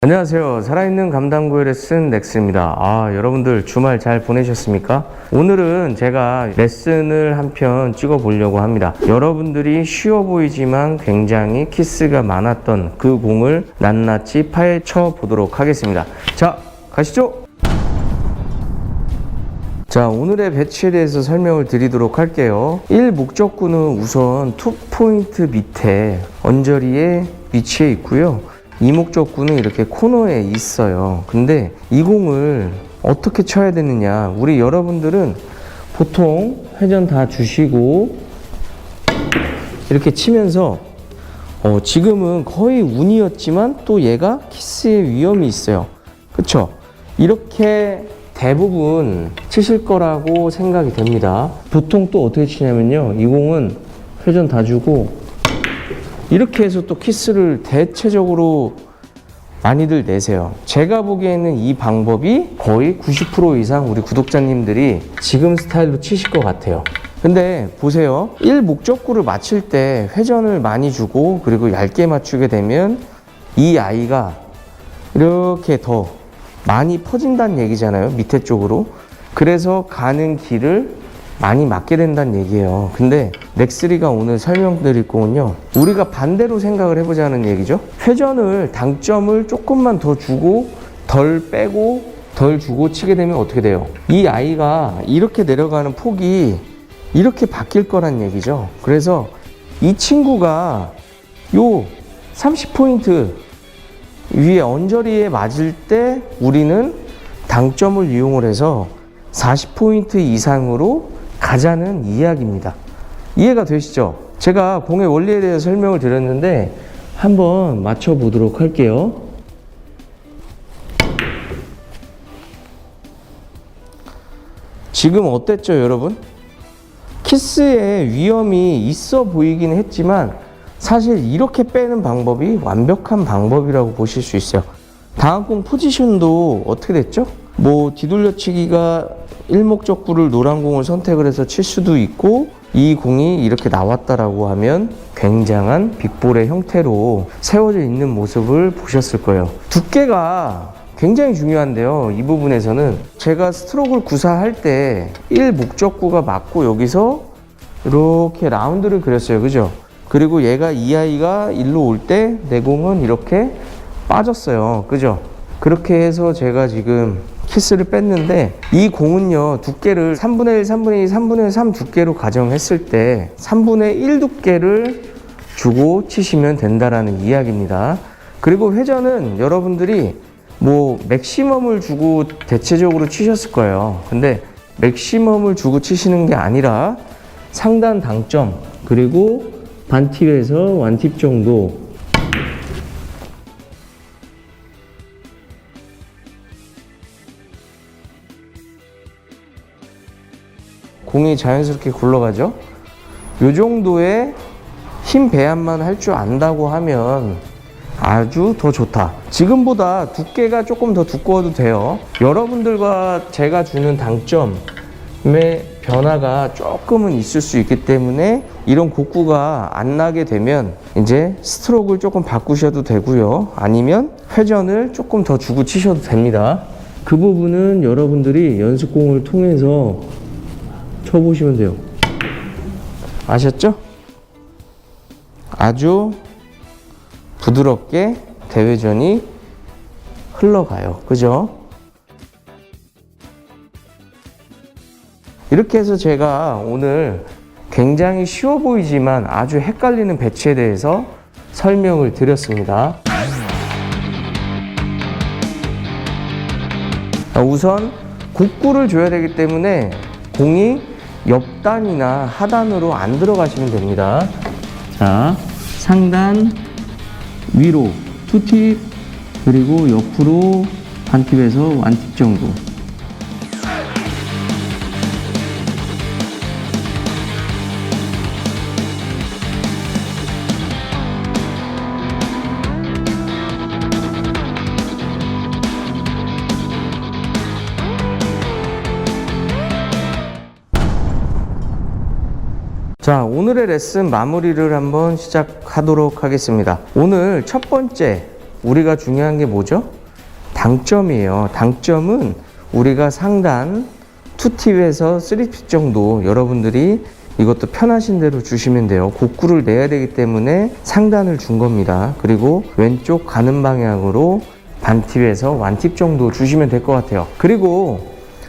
안녕하세요. 살아있는 감당구의 레슨 넥스입니다. 아, 여러분들 주말 잘 보내셨습니까? 오늘은 제가 레슨을 한 편 찍어 보려고 합니다. 여러분들이 쉬워 보이지만 굉장히 키스가 많았던 그 공을 낱낱이 파헤쳐 보도록 하겠습니다. 자, 가시죠! 자, 오늘의 배치에 대해서 설명을 드리도록 할게요. 1 목적구는 우선 투 포인트 밑에 언저리에 위치해 있고요. 이 목적구는 이렇게 코너에 있어요. 근데 이 공을 어떻게 쳐야 되느냐. 우리 여러분들은 보통 회전 다 주시고 이렇게 치면서 어, 지금은 거의 운이었지만 또 얘가 키스의 위험이 있어요. 그쵸? 이렇게 대부분 치실 거라고 생각이 됩니다. 보통 또 어떻게 치냐면요. 이 공은 회전 다 주고 이렇게 해서 또 키스를 대체적으로 많이들 내세요. 제가 보기에는 이 방법이 거의 90% 이상 우리 구독자님들이 지금 스타일로 치실 것 같아요. 근데 보세요. 1 목적구를 맞힐 때 회전을 많이 주고 그리고 얇게 맞추게 되면 이 아이가 이렇게 더 많이 퍼진다는 얘기잖아요. 밑에 쪽으로. 그래서 가는 길을 많이 맞게 된다는 얘기예요. 근데 넥스리가 오늘 설명드릴 거는요. 우리가 반대로 생각을 해보자는 얘기죠. 회전을 당점을 조금만 더 주고 덜 빼고 덜 주고 치게 되면 어떻게 돼요? 이 아이가 이렇게 내려가는 폭이 이렇게 바뀔 거란 얘기죠. 그래서 이 친구가 요 30포인트 위에 언저리에 맞을 때 우리는 당점을 이용을 해서 40포인트 이상으로 가자는 이야기입니다. 이해가 되시죠? 제가 공의 원리에 대해서 설명을 드렸는데 한번 맞춰보도록 할게요. 지금 어땠죠, 여러분? 키스의 위험이 있어 보이긴 했지만 사실 이렇게 빼는 방법이 완벽한 방법이라고 보실 수 있어요. 다음 공 포지션도 어떻게 됐죠? 뭐 뒤돌려치기가 일목적구를 노란 공을 선택을 해서 칠 수도 있고 이 공이 이렇게 나왔다라고 하면 굉장한 빅볼의 형태로 세워져 있는 모습을 보셨을 거예요. 두께가 굉장히 중요한데요. 이 부분에서는 제가 스트로크를 구사할 때 1 목적구가 맞고 여기서 이렇게 라운드를 그렸어요. 그죠? 그리고 얘가 이 아이가 일로 올 때 내 공은 이렇게 빠졌어요. 그죠? 그렇게 해서 제가 지금 키스를 뺐는데 이 공은요 두께를 3분의 1, 3분의 2, 3분의 3 두께로 가정했을 때 3분의 1 두께를 주고 치시면 된다라는 이야기입니다. 그리고 회전은 여러분들이 뭐 맥시멈을 주고 대체적으로 치셨을 거예요. 근데 맥시멈을 주고 치시는 게 아니라 상단 당점 그리고 반팁에서 완팁 정도 공이 자연스럽게 굴러가죠. 요 정도의 힘 배합만 할 줄 안다고 하면 아주 더 좋다. 지금보다 두께가 조금 더 두꺼워도 돼요. 여러분들과 제가 주는 당점의 변화가 조금은 있을 수 있기 때문에 이런 곡구가 안 나게 되면 이제 스트로크를 조금 바꾸셔도 되고요. 아니면 회전을 조금 더 주고 치셔도 됩니다. 그 부분은 여러분들이 연습공을 통해서 쳐보시면 돼요. 아셨죠? 아주 부드럽게 대회전이 흘러가요. 그죠? 이렇게 해서 제가 오늘 굉장히 쉬워 보이지만 아주 헷갈리는 배치에 대해서 설명을 드렸습니다. 자, 우선 곡구를 줘야 되기 때문에 공이 옆단이나 하단으로 안 들어가시면 됩니다. 자, 상단 위로 투팁 그리고 옆으로 반팁에서 완팁 정도. 자, 오늘의 레슨 마무리를 한번 시작하도록 하겠습니다. 오늘 첫 번째 우리가 중요한 게 뭐죠? 당점이에요. 당점은 우리가 상단 2팁에서 3팁 정도 여러분들이 이것도 편하신 대로 주시면 돼요. 곡구를 내야 되기 때문에 상단을 준 겁니다. 그리고 왼쪽 가는 방향으로 반팁에서 완팁 정도 주시면 될 것 같아요. 그리고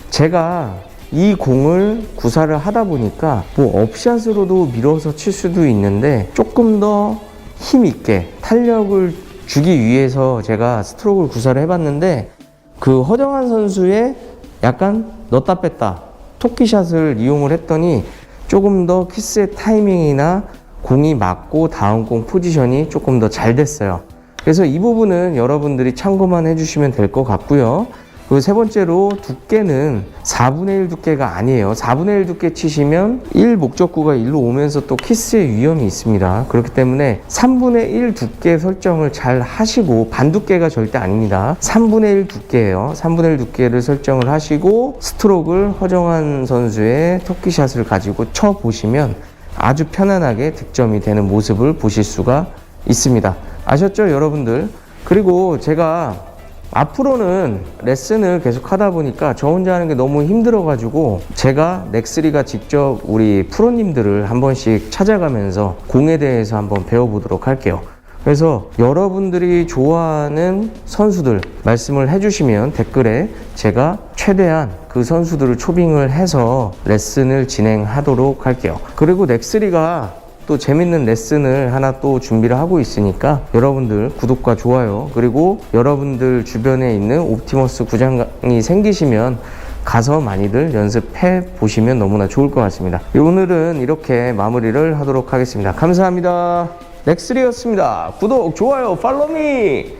제가 이 공을 구사를 하다 보니까 뭐 업샷으로도 밀어서 칠 수도 있는데 조금 더 힘 있게 탄력을 주기 위해서 제가 스트로크를 구사를 해봤는데 그 허정한 선수의 약간 넣다 뺐다 토끼샷을 이용을 했더니 조금 더 키스의 타이밍이나 공이 맞고 다음 공 포지션이 조금 더 잘 됐어요. 그래서 이 부분은 여러분들이 참고만 해주시면 될 것 같고요. 그리고 세 번째로 두께는 4분의 1 두께가 아니에요. 4분의 1 두께 치시면 1 목적구가 일로 오면서 또 키스의 위험이 있습니다. 그렇기 때문에 3분의 1 두께 설정을 잘 하시고 반 두께가 절대 아닙니다. 3분의 1 두께예요. 3분의 1 두께를 설정을 하시고 스트로크를 허정한 선수의 토끼샷을 가지고 쳐 보시면 아주 편안하게 득점이 되는 모습을 보실 수가 있습니다. 아셨죠, 여러분들? 그리고 제가 앞으로는 레슨을 계속 하다 보니까 저 혼자 하는 게 너무 힘들어가지고 제가 넥스리가 직접 우리 프로님들을 한 번씩 찾아가면서 공에 대해서 한번 배워보도록 할게요. 그래서 여러분들이 좋아하는 선수들 말씀을 해주시면 댓글에 제가 최대한 그 선수들을 초빙을 해서 레슨을 진행하도록 할게요. 그리고 넥스리가 또 재밌는 레슨을 하나 또 준비를 하고 있으니까 여러분들 구독과 좋아요 그리고 여러분들 주변에 있는 옵티머스 구장이 생기시면 가서 많이들 연습해 보시면 너무나 좋을 것 같습니다. 오늘은 이렇게 마무리를 하도록 하겠습니다. 감사합니다. 넥스리였습니다. 구독, 좋아요, 팔로미!